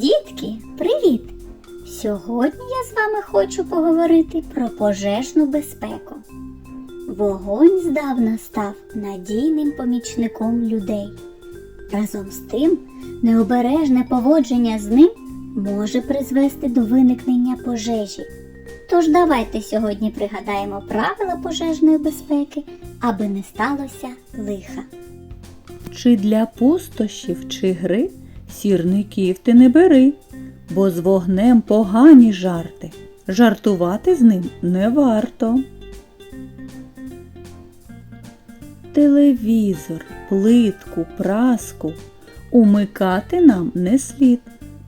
Дітки, привіт! Сьогодні я з вами хочу поговорити про пожежну безпеку. Вогонь здавна став надійним помічником людей. Разом з тим, необережне поводження з ним може призвести до виникнення пожежі. Тож давайте сьогодні пригадаємо правила пожежної безпеки, аби не сталося лиха. Чи для пустощів чи гри сірників ти не бери, бо з вогнем погані жарти. Жартувати з ним не варто. Телевізор, плитку, праску умикати нам не слід.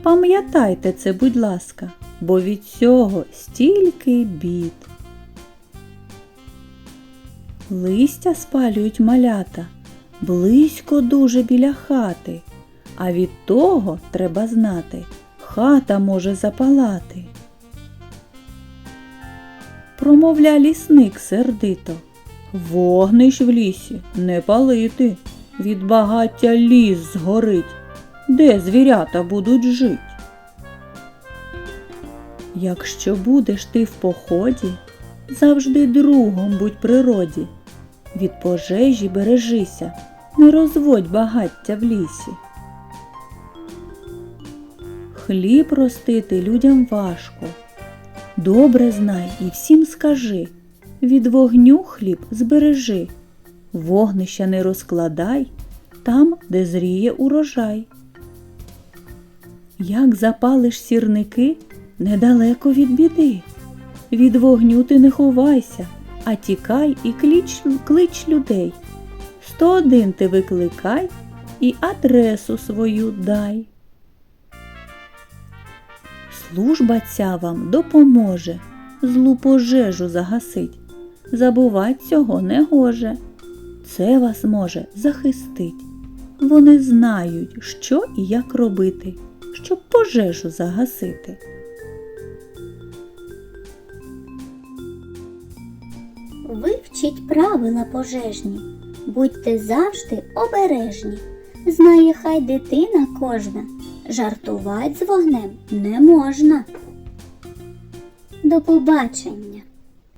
Пам'ятайте це, будь ласка, бо від цього стільки бід. Листя спалюють малята близько дуже біля хати, а від того треба знати, хата може запалати. Промовля лісник сердито, вогнищ в лісі не палити, від багаття ліс згорить, де звірята будуть жить. Якщо будеш ти в поході, завжди другом будь природі. Від пожежі бережися, не розводь багаття в лісі. Хліб ростити людям важко. Добре знай і всім скажи, від вогню хліб збережи, вогнища не розкладай там, де зріє урожай. Як запалиш сірники недалеко від біди, від вогню ти не ховайся, а тікай і клич, клич людей. 101 ти викликай і адресу свою дай. Служба ця вам допоможе злу пожежу загасить. Забувать цього не гоже. Це вас може захистить. Вони знають, що і як робити, щоб пожежу загасити. Вивчіть правила пожежні, будьте завжди обережні. Знає хай дитина кожна, жартувати з вогнем не можна. До побачення!